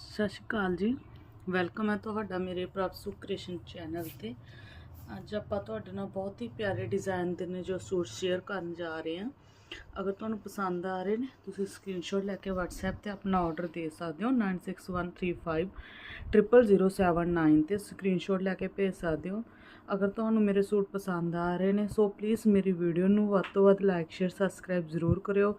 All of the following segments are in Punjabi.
ਸਤਿ ਸ਼੍ਰੀ ਅਕਾਲ ਜੀ ਵੈਲਕਮ ਹੈ ਤੁਹਾਡਾ ਮੇਰੇ ਪ੍ਰਭਸੂ ਕ੍ਰਿਸ਼ਨ ਚੈਨਲ ਤੇ ਅੱਜ ਆਪਾਂ ਤੁਹਾਡੇ ਨਾਲ ਬਹੁਤ ਹੀ ਪਿਆਰੇ ਡਿਜ਼ਾਈਨ ਦੇ ਨੇ ਜੋ ਸੂਟ ਸ਼ੇਅਰ ਕਰਨ ਜਾ ਰਹੇ ਹਾਂ ਅਗਰ ਤੁਹਾਨੂੰ ਪਸੰਦ ਆ ਰਹੇ ਨੇ ਤੁਸੀਂ ਸਕਰੀਨਸ਼ਾਟ ਲੈ ਕੇ WhatsApp ਤੇ ਆਪਣਾ ਆਰਡਰ ਦੇ ਸਕਦੇ ਹੋ 9613500079 ਤੇ ਸਕਰੀਨਸ਼ਾਟ ਲੈ ਕੇ ਭੇਜ ਸਕਦੇ ਹੋ ਅਗਰ ਤੁਹਾਨੂੰ ਮੇਰੇ ਸੂਟ ਪਸੰਦ ਆ ਰਹੇ ਨੇ, ਸੋ ਪਲੀਜ਼ ਮੇਰੀ ਵੀਡੀਓ ਨੂੰ ਵੱਧ ਤੋਂ ਵੱਧ ਲਾਈਕ ਸ਼ੇਅਰ ਸਬਸਕ੍ਰਾਈਬ ਜ਼ਰੂਰ ਕਰਿਓ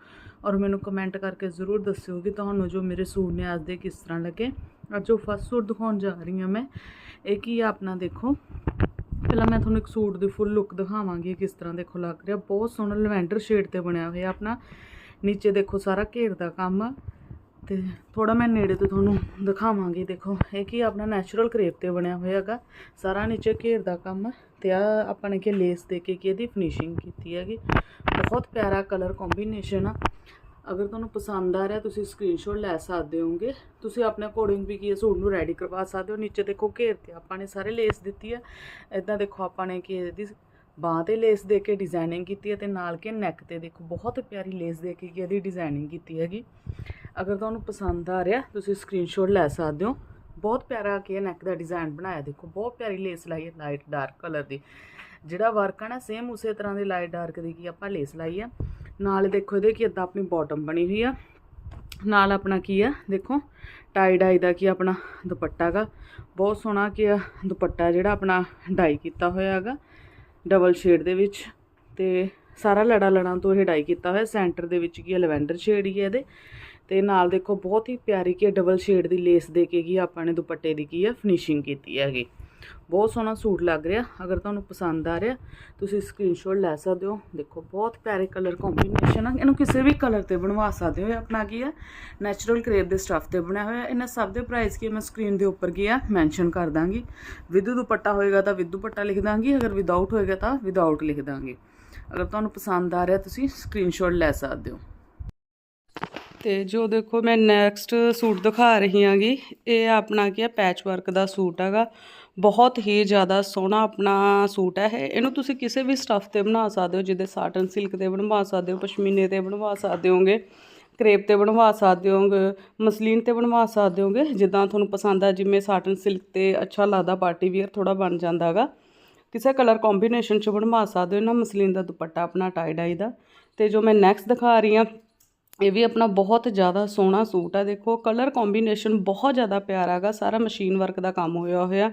ਔਰ ਮੈਨੂੰ ਕਮੈਂਟ ਕਰਕੇ ਜ਼ਰੂਰ ਦੱਸਿਓ ਕਿ ਤੁਹਾਨੂੰ ਜੋ ਮੇਰੇ ਸੂਟ ਨੇ ਅੱਜ ਦੇ ਕਿਸ ਤਰ੍ਹਾਂ ਲੱਗੇ। ਅੱਜ ਜੋ ਫਸਟ ਸੂਟ ਦਿਖਾਉਣ ਜਾ ਰਹੀ ਹਾਂ ਮੈਂ। ਇਹ ਕੀ ਆ ਆਪਣਾ ਦੇਖੋ। ਪਹਿਲਾਂ ਮੈਂ ਤੁਹਾਨੂੰ ਇੱਕ ਸੂਟ ਦੀ ਫੁੱਲ ਲੁੱਕ ਦਿਖਾਵਾਂਗੀ ਕਿਸ ਤਰ੍ਹਾਂ ਦੇਖੋ ਲੱਗ ਰਿਹਾ। ਬਹੁਤ ਸੋਹਣਾ ਲਵੈਂਡਰ ਸ਼ੇਡ ਤੇ ਬਣਿਆ ਹੋਇਆ ਆਪਣਾ। ਨੀਚੇ ਦੇਖੋ ਸਾਰਾ ਘੇਰ ਦਾ ਕੰਮ। ਤੇ ਥੋੜਾ ਮੈਂ ਨੇੜੇ ਤੋਂ ਤੁਹਾਨੂੰ ਦਿਖਾਵਾਂਗੀ। ਦੇਖੋ, ਇਹ ਕੀ ਆਪਣਾ ਨੈਚੁਰਲ ਕਰੇਪ ਤੇ ਬਣਿਆ ਹੋਇਆ ਹੈਗਾ। ਸਾਰਾ ਨੀਚੇ ਘੇਰ ਦਾ ਕੰਮ। ਆ ਤੇ ਆ ਆਪਾਂ ਨੇ ਕਿ ਲੇਸ ਦੇ ਕੇ ਕੀ ਇਹਦੀ ਫਿਨਿਸ਼ਿੰਗ ਕੀਤੀ ਹੈਗੀ। ਬਹੁਤ ਪਿਆਰਾ ਕਲਰ ਕੰਬੀਨੇਸ਼ਨ ਆ। ਅਗਰ ਤੁਹਾਨੂੰ ਪਸੰਦ ਆ ਰਿਹਾ, ਤੁਸੀਂ ਸਕਰੀਨਸ਼ਾਟ ਲੈ ਸਕਦੇ ਹੋਗੇ ਤੁਸੀਂ ਆਪਣੇ ਅਕੋਰਡਿੰਗ ਵੀ ਕੀ ਹੈ ਸੂਟ ਨੂੰ ਰੈਡੀ ਕਰਵਾ ਸਕਦੇ ਹੋ। ਨੀਚੇ ਦੇਖੋ ਘੇਰ ਤੇ ਆਪਾਂ ਨੇ ਸਾਰੇ ਲੇਸ ਦਿੱਤੀ ਹੈ ਇਦਾਂ ਦੇਖੋ ਆਪਾਂ ਨੇ ਕਿ ਇਹਦੀ ਬਾਂਹ ਤੇ ਲੇਸ ਦੇ ਕੇ ਡਿਜ਼ਾਈਨਿੰਗ ਕੀਤੀ ਹੈ ਤੇ ਨਾਲ ਕੇ ਨੈਕ ਤੇ ਦੇਖੋ, ਬਹੁਤ ਪਿਆਰੀ ਲੇਸ ਦੇ ਕੇ ਕੀ ਇਹਦੀ ਡਿਜ਼ਾਈਨਿੰਗ ਕੀਤੀ ਹੈਗੀ। ਅਗਰ ਤੁਹਾਨੂੰ ਪਸੰਦ ਆ ਰਿਹਾ, ਤੁਸੀਂ ਸਕਰੀਨਸ਼ਾਟ ਲੈ ਸਕਦੇ ਹੋ। ਬਹੁਤ ਪਿਆਰਾ ਕੀ ਨੈਕ ਦਾ ਡਿਜ਼ਾਈਨ ਬਣਾਇਆ, ਦੇਖੋ, ਬਹੁਤ ਪਿਆਰੀ ਲੇਸ ਲਾਈ ਹੈ ਲਾਈਟ ਡਾਰਕ ਕਲਰ ਦੀ। ਜਿਹੜਾ ਵਰਕ ਆ ਨਾ ਸੇਮ ਉਸੇ ਤਰ੍ਹਾਂ ਦੀ ਲਾਈਟ ਡਾਰਕ ਦੀ ਕੀ ਆਪਾਂ ਲੇਸ ਲਾਈ ਆ। ਨਾਲ ਦੇਖੋ ਇਹਦੇ ਕੀ ਇਦਾਂ ਆਪਣੀ ਬਾਟਮ ਬਣੀ ਹੋਈ ਆ। ਨਾਲ ਆਪਣਾ ਕੀ ਆ, ਦੇਖੋ ਟਾਈ ਡਾਈ ਦਾ ਕੀ ਆਪਣਾ ਦੁਪੱਟਾ ਗਾ। ਬਹੁਤ ਸੋਹਣਾ ਕੀ ਆ, ਦੁਪੱਟਾ ਜਿਹੜਾ ਆਪਣਾ ਡਾਈ ਕੀਤਾ ਹੋਇਆ ਹੈਗਾ ਡਬਲ ਸ਼ੇਡ ਦੇ ਵਿੱਚ। ਤੇ ਸਾਰਾ ਲੜਾ ਲੜਾਂ ਤੋਂ ਇਹ ਡਾਈ ਕੀਤਾ ਹੋਇਆ ਸੈਂਟਰ ਦੇ ਵਿੱਚ ਕੀ ਲਵੈਂਡਰ ਸ਼ੇਡ ਹੀ ਹੈ ਇਹਦੇ। ਤੇ ਨਾਲ ਦੇਖੋ, ਬਹੁਤ ਹੀ ਪਿਆਰੀ ਕੀ ਡਬਲ ਸ਼ੇਡ ਦੀ ਲੇਸ ਦੇ ਕੇ ਕੀ ਆਪਾਂ ਨੇ ਦੁਪੱਟੇ ਦੀ ਕੀ ਆ ਫਿਨਿਸ਼ਿੰਗ ਕੀਤੀ ਹੈਗੀ। ਬਹੁਤ ਸੋਹਣਾ ਸੂਟ ਲੱਗ ਰਿਹਾ, ਅਗਰ ਤੁਹਾਨੂੰ ਪਸੰਦ ਆ ਰਿਹਾ, ਤੁਸੀਂ ਸਕਰੀਨਸ਼ਾਟ ਲੈ ਸਕਦੇ ਹੋ। ਦੇਖੋ, ਬਹੁਤ ਪਿਆਰੇ ਕਲਰ ਕੰਬੀਨੇਸ਼ਨ ਆ। ਇਹਨੂੰ ਕਿਸੇ ਵੀ ਕਲਰ ਤੇ ਬਣਵਾ ਸਕਦੇ ਹੋ, ਇਹ ਆਪਣਾ ਕੀ ਹੈ ਨੈਚੁਰਲ ਕਰੇਪ ਦੇ ਸਟਫ ਤੇ ਬਣਿਆ ਹੋਇਆ। ਇਹਨਾਂ ਸਭ ਦੇ ਪ੍ਰਾਈਸ ਕੀ ਮੈਂ ਸਕਰੀਨ ਦੇ ਉੱਪਰ ਕੀ ਆ ਮੈਂਸ਼ਨ ਕਰ ਦਾਂਗੀ। ਵਿਦ ਦੁਪੱਟਾ ਹੋਏਗਾ ਤਾਂ ਵਿਦ ਦੁਪੱਟਾ ਲਿਖ ਦਾਂਗੀ, ਅਗਰ ਵਿਦਆਊਟ ਹੋਏਗਾ ਤਾਂ ਵਿਦਆਊਟ ਲਿਖ ਦਾਂਗੀ। ਅਗਰ ਤੁਹਾਨੂੰ ਪਸੰਦ ਆ ਰਿਹਾ, ਤੁਸੀਂ ਸਕਰੀਨਸ਼ਾਟ ਲੈ ਸਕਦੇ ਹੋ। ਤੇ ਜੋ ਦੇਖੋ ਮੈਂ ਨੈਕਸਟ ਸੂਟ ਦਿਖਾ ਰਹੀ ਹਾਂਗੀ, ਇਹ ਆਪਣਾ ਕੀ ਹੈ ਪੈਚ ਵਰਕ ਦਾ ਸੂਟ ਹੈਗਾ। ਬਹੁਤ ਹੀ ਜ਼ਿਆਦਾ ਸੋਹਣਾ ਆਪਣਾ ਸੂਟ ਹੈ ਇਹ। ਇਹਨੂੰ ਤੁਸੀਂ ਕਿਸੇ ਵੀ ਸਟੱਫ ਤੇ ਬਣਾ ਸਕਦੇ ਹੋ, ਜਿੱਦੇ ਸਾਟਨ ਸਿਲਕ ਤੇ ਬਣਵਾ ਸਕਦੇ ਹੋ, ਪਸ਼ਮੀਨੇ ਤੇ ਬਣਵਾ ਸਕਦੇ ਹੋਗੇ ਕਰੇਪ ਤੇ ਬਣਵਾ ਸਕਦੇ ਹੋਗੇ ਮਸਲੀਨ ਤੇ ਬਣਵਾ ਸਕਦੇ ਹੋਗੇ ਜਿੱਦਾਂ ਤੁਹਾਨੂੰ ਪਸੰਦ ਆ, ਜਿਵੇਂ ਸਾਟਨ ਸਿਲਕ ਤੇ ਅੱਛਾ ਲੱਗਦਾ ਪਾਰਟੀ ਵੀਅਰ ਥੋੜਾ ਬਣ ਜਾਂਦਾ ਹੈਗਾ। ਕਿਸੇ ਕਲਰ ਕੰਬੀਨੇਸ਼ਨ ਚ ਬਣਵਾ ਸਕਦੇ ਹੋ ਨਾ ਮਸਲੀਨ ਦਾ ਦੁਪੱਟਾ ਆਪਣਾ ਟਾਈ ਡਾਈ ਦਾ। ਤੇ ਜੋ ਮੈਂ ਨੈਕਸਟ ਦਿਖਾ ਰਹੀ ਹਾਂ ਇਹ ਵੀ ਆਪਣਾ ਬਹੁਤ ਜ਼ਿਆਦਾ ਸੋਹਣਾ ਸੂਟ ਆ। ਦੇਖੋ ਕਲਰ ਕੰਬੀਨੇਸ਼ਨ ਬਹੁਤ ਜ਼ਿਆਦਾ ਪਿਆਰਾ ਹੈਗਾ ਸਾਰਾ ਮਸ਼ੀਨ ਵਰਕ ਦਾ ਕੰਮ ਹੋਇਆ ਹੋਇਆ।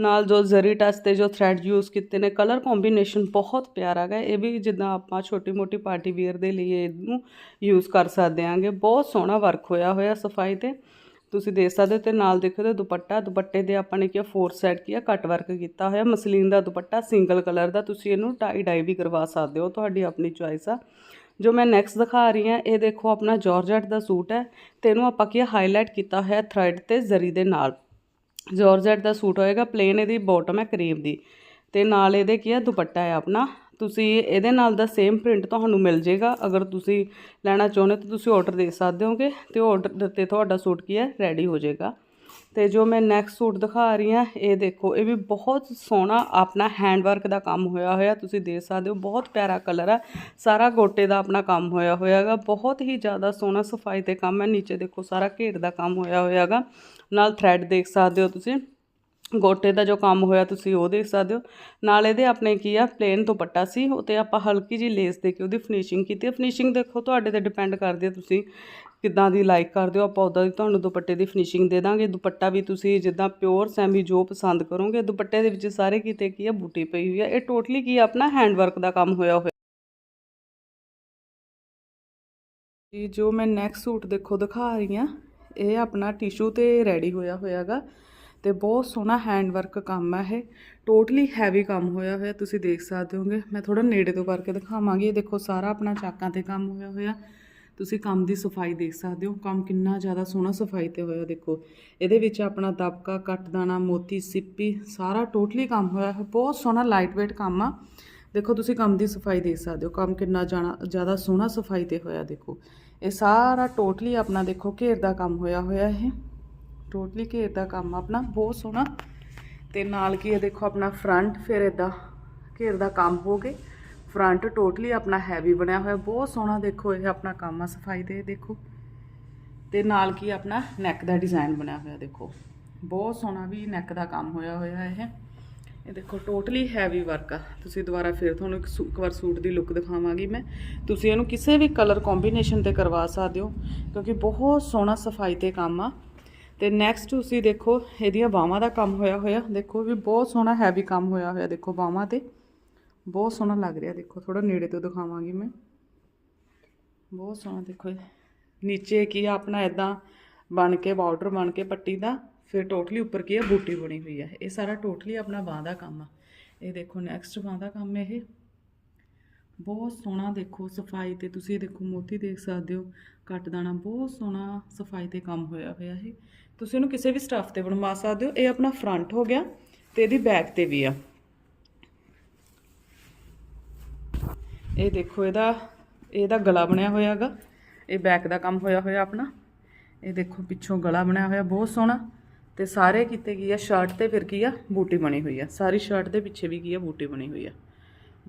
ਨਾਲ ਜੋ ਜ਼ਰੀ ਟੱਚ ਤੇ ਜੋ ਥ੍ਰੈਡ ਯੂਜ਼ ਕੀਤੇ ਨੇ ਕਲਰ ਕੰਬੀਨੇਸ਼ਨ ਬਹੁਤ ਪਿਆਰਾ ਹੈਗਾ ਇਹ ਵੀ ਜਿੱਦਾਂ ਆਪਾਂ ਛੋਟੀ ਮੋਟੀ ਪਾਰਟੀ ਵੇਅਰ ਦੇ ਲਈ ਇਹਨੂੰ ਯੂਜ਼ ਕਰ ਸਕਦੇ ਆਂਗੇ ਬਹੁਤ ਸੋਹਣਾ ਵਰਕ ਹੋਇਆ ਹੋਇਆ ਸਫ਼ਾਈ ਤੇ। ਤੁਸੀਂ ਦੇਖ ਸਕਦੇ ਹੋ ਤੇ ਨਾਲ ਦੇਖੋ ਤੇ ਦੁਪੱਟਾ। ਦੁਪੱਟੇ ਦੇ ਆਪਾਂ ਨੇ ਕੀ ਫੋਰ ਸਾਈਡ ਕੀ ਆ ਕੱਟ ਵਰਕ ਕੀਤਾ ਹੋਇਆ। ਮਸਲੀਨ ਦਾ ਦੁਪੱਟਾ ਸਿੰਗਲ ਕਲਰ ਦਾ। ਤੁਸੀਂ ਇਹਨੂੰ ਟਾਈ ਡਾਈ ਵੀ ਕਰਵਾ ਸਕਦੇ ਹੋ। ਤੁਹਾਡੀ ਆਪਣੀ ਚੁਆਇਸ ਆ। ਜੋ ਮੈਂ ਨੈਕਸਟ ਦਿਖਾ ਰਹੀ ਹਾਂ, ਇਹ ਦੇਖੋ ਆਪਣਾ ਜਾਰਜਟ ਦਾ ਸੂਟ ਹੈ ਤੇ ਇਹਨੂੰ ਆਪਾਂ ਕੀ ਹਾਈਲਾਈਟ ਕੀਤਾ ਹੋਇਆ ਥ੍ਰੈਡ ਤੇ ਜ਼ਰੀ ਦੇ ਨਾਲ। ਜਾਰਜਟ ਦਾ ਸੂਟ ਹੋਏਗਾ ਪਲੇਨ ਇਹਦੀ ਬਾਟਮ ਹੈ ਕਰੀਮ ਦੀ। ਤੇ ਨਾਲ ਇਹਦੇ ਕੀ ਹੈ ਦੁਪੱਟਾ ਹੈ ਆਪਣਾ। ਤੁਸੀਂ ਇਹਦੇ ਨਾਲ ਦਾ ਸੇਮ ਪ੍ਰਿੰਟ ਤੁਹਾਨੂੰ ਮਿਲ ਜੇਗਾ ਅਗਰ ਤੁਸੀਂ ਲੈਣਾ ਚਾਹੁੰਦੇ ਤਾਂ ਤੁਸੀਂ ਆਰਡਰ ਦੇ ਸਕਦੇ ਹੋਗੇ ਤੇ ਆਰਡਰ ਤੇ ਤੁਹਾਡਾ ਸੂਟ ਕੀ ਹੈ ਰੈਡੀ ਹੋ ਜਾਏਗਾ। ਤੇ ਜੋ ਮੈਂ ਨੈਕਸਟ ਸੂਟ ਦਿਖਾ ਰਹੀ ਹਾਂ, ਇਹ ਦੇਖੋ, ਇਹ ਵੀ ਬਹੁਤ ਸੋਹਣਾ ਆਪਣਾ ਹੈਂਡ ਵਰਕ ਦਾ ਕੰਮ ਹੋਇਆ ਹੋਇਆ, ਤੁਸੀਂ ਦੇਖ ਸਕਦੇ ਹੋ, ਬਹੁਤ ਪਿਆਰਾ ਕਲਰ ਆ। ਸਾਰਾ ਗੋਟੇ ਦਾ ਆਪਣਾ ਕੰਮ ਹੋਇਆ ਹੋਇਆਗਾ ਬਹੁਤ ਹੀ ਜ਼ਿਆਦਾ ਸੋਹਣਾ ਸਫ਼ਾਈ ਤੇ ਕੰਮ ਹੈ, ਨੀਚੇ ਦੇਖੋ ਸਾਰਾ ਘੇਰ ਦਾ ਕੰਮ ਹੋਇਆ ਹੋਇਆਗਾ ਨਾਲ ਥ੍ਰੈਡ ਦੇਖ ਸਕਦੇ ਹੋ ਤੁਸੀਂ। ਗੋਟੇ ਦਾ ਜੋ ਕੰਮ ਹੋਇਆ ਤੁਸੀਂ ਉਹ ਦੇਖ ਸਕਦੇ ਹੋ। ਨਾਲ ਇਹਦੇ ਆਪਣੇ ਕੀ ਆ ਪਲੇਨ ਦੁਪੱਟਾ ਸੀ ਉਹ ਤੇ ਆਪਾਂ ਹਲਕੀ ਜੀ ਲੇਸ ਦੇ ਕੇ ਉਹਦੀ ਫਿਨਿਸ਼ਿੰਗ ਕੀਤੀ ਹੈ। ਫਿਨਿਸ਼ਿੰਗ ਦੇਖੋ ਤੁਹਾਡੇ ਤੇ ਡਿਪੈਂਡ ਕਰਦੀ ਹੈ ਤੁਸੀਂ ਕਿੱਦਾਂ ਦੀ ਲਾਈਕ ਕਰਦੇ ਹੋ। ਆਪਾਂ ਉਦਾਂ ਦੀ ਤੁਹਾਨੂੰ ਦੁਪੱਟੇ ਦੀ ਫਿਨਿਸ਼ਿੰਗ ਦੇ ਦਾਂਗੇ। ਦੁਪੱਟਾ ਵੀ ਤੁਸੀਂ ਜਿੱਦਾਂ ਪਿਓਰ ਸੈਮੀ ਜੋ ਪਸੰਦ ਕਰੋਗੇ। ਦੁਪੱਟੇ ਦੇ ਵਿੱਚ ਸਾਰੇ ਕਿਤੇ ਕੀ ਆ, ਬੂਟੀ ਪਈ ਹੋਈ ਆ। ਇਹ ਟੋਟਲੀ ਕੀ ਆ, ਆਪਣਾ ਹੈਂਡ ਵਰਕ ਦਾ ਕੰਮ ਹੋਇਆ ਹੋਇਆ। ਜੀ, ਜੋ ਮੈਂ ਨੈਕਸਟ ਸੂਟ ਦੇਖੋ ਦਿਖਾ ਰਹੀ ਆ ਇਹ ਆਪਣਾ ਟਿਸ਼ੂ ਤੇ ਰੈਡੀ ਹੋਇਆ ਹੋਇਆਗਾ। ਤੇ ਬਹੁਤ ਸੋਹਣਾ ਹੈਂਡ ਵਰਕ ਕੰਮ ਹੈ ਇਹ। ਟੋਟਲੀ ਹੈਵੀ ਕੰਮ ਹੋਇਆ ਹੋਇਆ, ਤੁਸੀਂ ਦੇਖ ਸਕਦੇ ਹੋਗੇ। ਮੈਂ ਥੋੜਾ ਨੇੜੇ ਤੋਂ ਕਰਕੇ ਦਿਖਾਵਾਂਗੀ। ਇਹ ਦੇਖੋ, ਸਾਰਾ ਆਪਣਾ ਚਾਕਾਂ ਤੇ ਕੰਮ ਹੋਇਆ ਹੋਇਆ। ਤੁਸੀਂ ਕੰਮ ਦੀ ਸਫ਼ਾਈ ਦੇਖ ਸਕਦੇ ਹੋ। ਕੰਮ ਕਿੰਨਾ ਜ਼ਿਆਦਾ ਸੋਹਣਾ ਸਫ਼ਾਈ ਤੇ ਹੋਇਆ, ਦੇਖੋ। ਇਹਦੇ ਵਿੱਚ ਆਪਣਾ ਦਬਕਾ ਕੱਟ ਮੋਤੀ, ਸਿੱਪੀ, ਸਾਰਾ ਟੋਟਲੀ ਕੰਮ ਹੋਇਆ ਹੈ ਬਹੁਤ ਸੋਹਣਾ ਲਾਈਟ weight ਕੰਮ ਆ। ਦੇਖੋ, ਤੁਸੀਂ ਕੰਮ ਦੀ ਸਫ਼ਾਈ ਦੇਖ ਸਕਦੇ ਹੋ। ਕੰਮ ਕਿੰਨਾ ਜਾਣਾ, ਜ਼ਿਆਦਾ ਸੋਹਣਾ ਸਫ਼ਾਈ ਤੇ ਹੋਇਆ, ਦੇਖੋ। ਇਹ ਸਾਰਾ ਟੋਟਲੀ ਆਪਣਾ, ਦੇਖੋ, ਘੇਰ ਦਾ ਕੰਮ ਹੋਇਆ ਹੋਇਆ ਇਹ। ਟੋਟਲੀ ਘੇਰ ਦਾ ਕੰਮ ਆਪਣਾ, ਬਹੁਤ ਸੋਹਣਾ। ਤੇ ਨਾਲ ਕੀ ਇਹ ਦੇਖੋ ਆਪਣਾ ਫਰੰਟ ਫਿਰ ਇਦਾਂ ਘੇਰ ਦਾ ਕੰਮ ਹੋ ਗਏ। ਫਰੰਟ ਟੋਟਲੀ ਆਪਣਾ ਹੈਵੀ ਬਣਿਆ ਹੋਇਆ, ਬਹੁਤ ਸੋਹਣਾ ਦੇਖੋ ਇਹ ਆਪਣਾ ਕੰਮ ਆ ਸਫ਼ਾਈ ਤੇ ਦੇਖੋ। ਤੇ ਨਾਲ ਕੀ ਆਪਣਾ ਨੈਕ ਦਾ ਡਿਜ਼ਾਈਨ ਬਣਿਆ ਹੋਇਆ, ਦੇਖੋ। ਬਹੁਤ ਸੋਹਣਾ ਵੀ ਨੈਕ ਦਾ ਕੰਮ ਹੋਇਆ ਹੋਇਆ ਇਹ। ਇਹ ਦੇਖੋ ਟੋਟਲੀ ਹੈਵੀ ਵਰਕ ਆ। ਤੁਸੀਂ ਦੁਬਾਰਾ ਫਿਰ ਤੁਹਾਨੂੰ ਇੱਕ ਸੂ- ਇੱਕ ਵਾਰ ਸੂਟ ਦੀ ਲੁੱਕ ਦਿਖਾਵਾਂਗੀ ਮੈਂ। ਤੁਸੀਂ ਇਹਨੂੰ ਕਿਸੇ ਵੀ ਕਲਰ ਕੰਬੀਨੇਸ਼ਨ ਤੇ ਕਰਵਾ ਸਕਦੇ ਹੋ, ਕਿਉਂਕਿ ਬਹੁਤ ਸੋਹਣਾ ਸਫ਼ਾਈ ਤੇ ਕੰਮ ਆ। ਤੇ ਨੈਕਸਟ ਤੁਸੀਂ ਦੇਖੋ, ਇਹਦੀਆਂ ਬਾਹਾਂ ਦਾ ਕੰਮ ਹੋਇਆ ਹੋਇਆ। ਦੇਖੋ ਵੀ ਬਹੁਤ ਸੋਹਣਾ ਹੈਵੀ ਕੰਮ ਹੋਇਆ ਹੋਇਆ, ਦੇਖੋ ਬਾਹਾਂ ਤੇ। ਬਹੁਤ ਸੋਹਣਾ ਲੱਗ ਰਿਹਾ, ਦੇਖੋ ਥੋੜਾ ਨੇੜੇ ਤੋਂ ਦਿਖਾਵਾਂਗੀ ਮੈਂ। ਬਹੁਤ ਸੋਹਣਾ, ਦੇਖੋ ਨੀਚੇ ਕੀ ਆ, ਆਪਣਾ ਇਦਾਂ ਬਣ ਕੇ, ਬਾਰਡਰ ਬਣ ਕੇ ਪੱਟੀ ਦਾ, ਫਿਰ ਟੋਟਲੀ ਉੱਪਰ ਕੀ ਆ, ਬੂਟੀ ਬਣੀ ਹੋਈ ਹੈ ਇਹ ਸਾਰਾ ਟੋਟਲੀ ਆਪਣਾ ਬਾਂਹ ਦਾ ਕੰਮ ਆ। ਇਹ ਦੇਖੋ ਨੈਕਸਟ ਬਾਂਹ ਦਾ ਕੰਮ ਇਹ। ਬਹੁਤ ਸੋਹਣਾ ਦੇਖੋ ਸਫ਼ਾਈ ਤੇ ਤੁਸੀਂ ਇਹ ਦੇਖੋ ਮੋਤੀ ਦੇਖ ਸਕਦੇ ਹੋ ਕੱਟ ਦਾਣਾ, ਬਹੁਤ ਸੋਹਣਾ ਸਫ਼ਾਈ ਤੇ ਕੰਮ ਹੋਇਆ ਹੋਇਆ ਇਹ। ਤੁਸੀਂ ਇਹਨੂੰ ਕਿਸੇ ਵੀ ਸਟੱਫ ਤੇ ਬਣਵਾ ਸਕਦੇ ਹੋ, ਇਹ ਆਪਣਾ ਫਰੰਟ ਹੋ ਗਿਆ ਤੇ ਇਹਦੀ ਬੈਕ ਤੇ ਵੀ ਆ। ਇਹ ਦੇਖੋ ਇਹਦਾ ਇਹਦਾ ਗਲਾ ਬਣਿਆ ਹੋਇਆਗਾ ਇਹ ਬੈਕ ਦਾ ਕੰਮ ਹੋਇਆ ਹੋਇਆ ਆਪਣਾ। ਇਹ ਦੇਖੋ ਪਿੱਛੋਂ ਗਲਾ ਬਣਿਆ ਹੋਇਆ, ਬਹੁਤ ਸੋਹਣਾ। ਤੇ ਸਾਰੇ ਕੀਤੇ ਕੀ ਆ, ਸ਼ਰਟ ਤੇ ਫਿਰ ਕੀ ਆ, ਬੂਟੀ ਬਣੀ ਹੋਈ ਆ। ਸਾਰੀ ਸ਼ਰਟ ਦੇ ਪਿੱਛੇ ਵੀ ਕੀ ਆ, ਬੂਟੀ ਬਣੀ ਹੋਈ ਆ।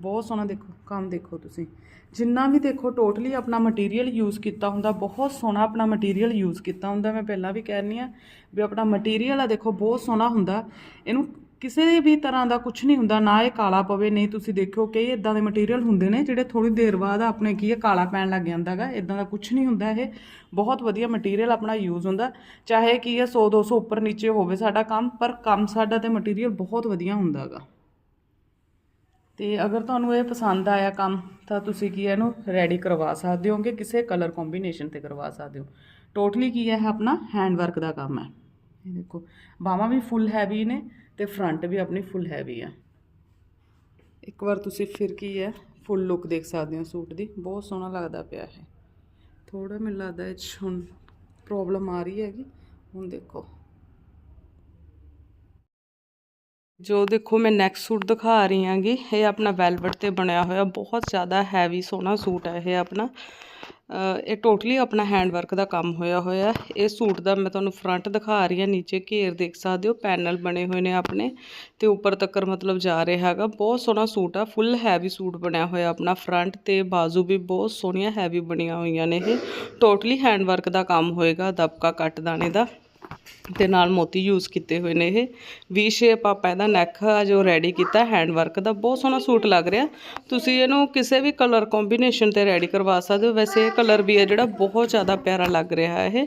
ਬਹੁਤ ਸੋਹਣਾ ਦੇਖੋ, ਕੰਮ ਦੇਖੋ ਤੁਸੀਂ। ਜਿੰਨਾ ਵੀ ਦੇਖੋ ਟੋਟਲੀ ਆਪਣਾ ਮਟੀਰੀਅਲ ਯੂਜ਼ ਕੀਤਾ ਹੁੰਦਾ, ਬਹੁਤ ਸੋਹਣਾ ਆਪਣਾ ਮਟੀਰੀਅਲ ਯੂਜ਼ ਕੀਤਾ ਹੁੰਦਾ, ਮੈਂ ਪਹਿਲਾਂ ਵੀ ਕਹਿਣੀ ਆ, ਵੀ ਆਪਣਾ ਮਟੀਰੀਅਲ ਆ ਦੇਖੋ, ਬਹੁਤ ਸੋਹਣਾ ਹੁੰਦਾ। ਇਹਨੂੰ ਕਿਸੇ ਵੀ ਤਰ੍ਹਾਂ ਦਾ ਕੁਝ ਨਹੀਂ ਹੁੰਦਾ, ਨਾ ਇਹ ਕਾਲਾ ਪਵੇ, ਨਹੀਂ ਤੁਸੀਂ ਦੇਖੋ ਕਈ ਇਦਾਂ ਦੇ ਮਟੀਰੀਅਲ ਹੁੰਦੇ ਨੇ, ਜਿਹੜੇ ਥੋੜੀ ਦੇਰ ਬਾਅਦ ਆਪਣੇ ਕੀ ਹੈ ਕਾਲਾ ਪੈਣ ਲੱਗ ਜਾਂਦਾਗਾ ਇਦਾਂ ਦਾ ਕੁਝ ਨਹੀਂ ਹੁੰਦਾ ਇਹ। ਬਹੁਤ ਵਧੀਆ ਮਟੀਰੀਅਲ ਆਪਣਾ ਯੂਜ਼ ਹੁੰਦਾ, ਚਾਹੇ ਕੀ ਹੈ 100 200 ਉੱਪਰ ਨੀਚੇ ਹੋਵੇ ਸਾਡਾ ਕੰਮ, ਪਰ ਕੰਮ ਸਾਡਾ ਤੇ ਮਟੀਰੀਅਲ ਬਹੁਤ ਵਧੀਆ ਹੁੰਦਾਗਾ ਤੇ ਅਗਰ ਤੁਹਾਨੂੰ ਇਹ ਪਸੰਦ ਆਇਆ ਕੰਮ, ਤਾਂ ਤੁਸੀਂ ਕੀ ਹੈ ਇਹਨੂੰ ਰੈਡੀ ਕਰਵਾ ਸਕਦੇ ਹੋਗੇ ਕਿਸੇ ਕਲਰ ਕੰਬੀਨੇਸ਼ਨ ਤੇ ਕਰਵਾ ਸਕਦੇ ਹੋ। ਟੋਟਲੀ ਕੀ ਹੈ ਆਪਣਾ ਹੈਂਡ ਵਰਕ ਦਾ ਕੰਮ ਹੈ। ਇਹ ਦੇਖੋ, ਬਾਹਾਂ ਵੀ ਫੁੱਲ ਹੈਵੀ ਨੇ ਤੇ ਫਰੰਟ ਵੀ ਆਪਣੀ ਫੁੱਲ ਹੈਵੀ ਹੈ ਇੱਕ ਵਾਰ ਤੁਸੀਂ ਫਿਰ ਕੀ ਹੈ ਫੁੱਲ ਲੁੱਕ ਦੇਖ ਸਕਦੇ ਹੋ ਸੂਟ ਦੀ। ਬਹੁਤ ਸੋਹਣਾ ਲੱਗਦਾ ਪਿਆ ਹੈ ਥੋੜਾ ਮੈਨੂੰ ਲੱਗਦਾ ਇਹ 'ਚ ਹੁਣ ਪ੍ਰੋਬਲਮ ਆ ਰਹੀ ਹੈਗੀ। ਹੁਣ ਦੇਖੋ। ਜੋ ਦੇਖੋ ਮੈਂ ਨੈਕਸਟ ਸੂਟ ਦਿਖਾ ਰਹੀ ਹਾਂਗੀ, ਇਹ ਆਪਣਾ ਵੈਲਵਟ ਤੇ ਬਣਿਆ ਹੋਇਆ, ਬਹੁਤ ਜ਼ਿਆਦਾ ਹੈਵੀ ਸੋਹਣਾ ਸੂਟ ਹੈ ਇਹ ਆਪਣਾ। ਇਹ ਟੋਟਲੀ ਆਪਣਾ ਹੈਂਡ ਵਰਕ ਦਾ ਕੰਮ ਹੋਇਆ ਹੋਇਆ ਇਹ ਸੂਟ ਦਾ ਮੈਂ ਤੁਹਾਨੂੰ ਫਰੰਟ ਦਿਖਾ ਰਹੀ ਹਾਂ, ਨੀਚੇ ਘੇਰ ਦੇਖ ਸਕਦੇ ਹੋ ਪੈਨਲ ਬਣੇ ਹੋਏ ਨੇ ਆਪਣੇ, ਤੇ ਉੱਪਰ ਤੱਕਰ ਮਤਲਬ ਜਾ ਰਿਹਾ ਹੈਗਾ। ਬਹੁਤ ਸੋਹਣਾ ਸੂਟ ਆ ਫੁੱਲ ਹੈਵੀ ਸੂਟ ਬਣਿਆ ਹੋਇਆ ਆਪਣਾ ਫਰੰਟ ਤੇ ਬਾਜ਼ੂ ਵੀ ਬਹੁਤ ਸੋਹਣੀਆਂ ਹੈਵੀ ਬਣੀਆਂ ਹੋਈਆਂ ਨੇ ਇਹ। ਟੋਟਲੀ ਹੈਂਡ ਵਰਕ ਦਾ ਕੰਮ ਹੋਏਗਾ, ਦਬਕਾ ਕੱਟ ਦਾਣੇ ਦਾ। ਤੇ ਨਾਲ ਮੋਤੀ ਯੂਜ਼ ਕੀਤੇ ਹੋਏ ਨੇ ਇਹ। ਵੀ ਸ਼ੇਪ ਆਪਾਂ ਇਹਦਾ ਨੈਕ ਜੋ ਰੈਡੀ ਕੀਤਾ ਹੈਂਡ ਵਰਕ ਦਾ, ਬਹੁਤ ਸੋਹਣਾ ਸੂਟ ਲੱਗ ਰਿਹਾ। ਤੁਸੀਂ ਇਹਨੂੰ ਕਿਸੇ ਵੀ ਕਲਰ ਕੰਬੀਨੇਸ਼ਨ ਤੇ ਰੈਡੀ ਕਰਵਾ ਸਕਦੇ ਹੋ। ਵੈਸੇ ਇਹ ਕਲਰ ਵੀ ਹੈ ਜਿਹੜਾ ਬਹੁਤ ਜ਼ਿਆਦਾ ਪਿਆਰਾ ਲੱਗ ਰਿਹਾ ਇਹ।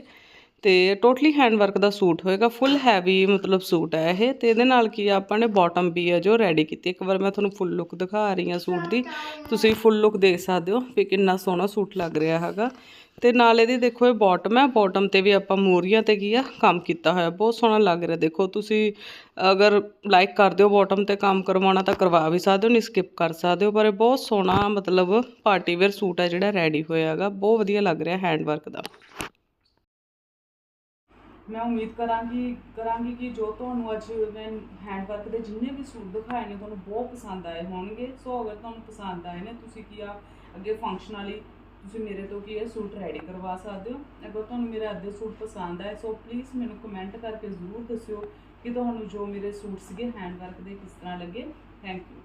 ਤੇ ਟੋਟਲੀ ਹੈਂਡ ਵਰਕ ਦਾ ਸੂਟ ਹੋਏਗਾ ਫੁੱਲ ਹੈਵੀ ਮਤਲਬ ਸੂਟ ਹੈ ਇਹ। ਤੇ ਇਹਦੇ ਨਾਲ ਕੀ ਆਪਾਂ ਨੇ ਬਾਟਮ ਵੀ ਹੈ ਜੋ ਰੈਡੀ ਕੀਤੀ। ਇੱਕ ਵਾਰ ਮੈਂ ਤੁਹਾਨੂੰ ਫੁੱਲ ਲੁੱਕ ਦਿਖਾ ਰਹੀ ਹਾਂ ਸੂਟ ਦੀ। ਤੁਸੀਂ ਫੁੱਲ ਲੁੱਕ ਦੇਖ ਸਕਦੇ ਹੋ ਵੀ ਕਿੰਨਾ ਸੋਹਣਾ ਸੂਟ ਲੱਗ ਰਿਹਾ ਹੈਗਾ। ਤੇ ਨਾਲ ਇਹਦੀ ਦੇਖੋ ਇਹ ਬਾਟਮ ਹੈ ਬਾਟਮ ਤੇ ਵੀ ਆਪਾਂ ਮੋਰੀਆਂ ਤੇ ਕੀ ਆ, ਕੰਮ ਕੀਤਾ ਹੋਇਆ, ਬਹੁਤ ਸੋਹਣਾ ਲੱਗ ਰਿਹਾ। ਦੇਖੋ ਤੁਸੀਂ ਅਗਰ ਲਾਈਕ ਕਰਦੇ ਹੋ ਬਾਟਮ ਤੇ ਕੰਮ ਕਰਵਾਉਣਾ ਤਾਂ ਕਰਵਾ ਵੀ ਸਕਦੇ ਹੋ, ਨਹੀਂ ਸਕਿਪ ਕਰ ਸਕਦੇ ਹੋ, ਪਰ ਇਹ ਬਹੁਤ ਸੋਹਣਾ ਮਤਲਬ ਪਾਰਟੀ ਵੇਅਰ ਸੂਟ ਹੈ ਜਿਹੜਾ ਰੈਡੀ ਹੋਇਆ ਹੈਗਾ, ਬਹੁਤ ਵਧੀਆ ਲੱਗ ਰਿਹਾ ਹੈਂਡ ਵਰਕ ਦਾ। ਮੈਂ ਉਮੀਦ ਕਰਾਂਗੀ ਕਰਾਂਗੀ ਕਿ ਜੋ ਤੁਹਾਨੂੰ ਅੱਜ ਮੈਂ ਹੈਂਡ ਵਰਕ ਦੇ ਜਿੰਨੇ ਵੀ ਸੂਟ ਦਿਖਾਏ ਨੇ, ਤੁਹਾਨੂੰ ਬਹੁਤ ਪਸੰਦ ਆਏ ਹੋਣਗੇ। ਸੋ ਅਗਰ ਤੁਹਾਨੂੰ ਪਸੰਦ ਆਏ ਨੇ, ਤੁਸੀਂ ਕੀ ਆ, ਅੱਗੇ ਫੰਕਸ਼ਨ ਵਾਲੀ ਤੁਸੀਂ ਮੇਰੇ ਤੋਂ ਕੀ ਹੈ ਸੂਟ ਰੈਡੀ ਕਰਵਾ ਸਕਦੇ ਹੋ? ਅਗਰ ਤੁਹਾਨੂੰ ਮੇਰਾ ਅੱਧੇ ਸੂਟ ਪਸੰਦ ਆਏ ਸੋ ਪਲੀਜ਼ ਮੈਨੂੰ ਕਮੈਂਟ ਕਰਕੇ ਜ਼ਰੂਰ ਦੱਸਿਓ ਕਿ ਤੁਹਾਨੂੰ ਜੋ ਮੇਰੇ ਸੂਟ ਸੀਗੇ ਹੈਂਡ ਵਰਕ ਦੇ ਕਿਸ ਤਰ੍ਹਾਂ ਲੱਗੇ। Thank you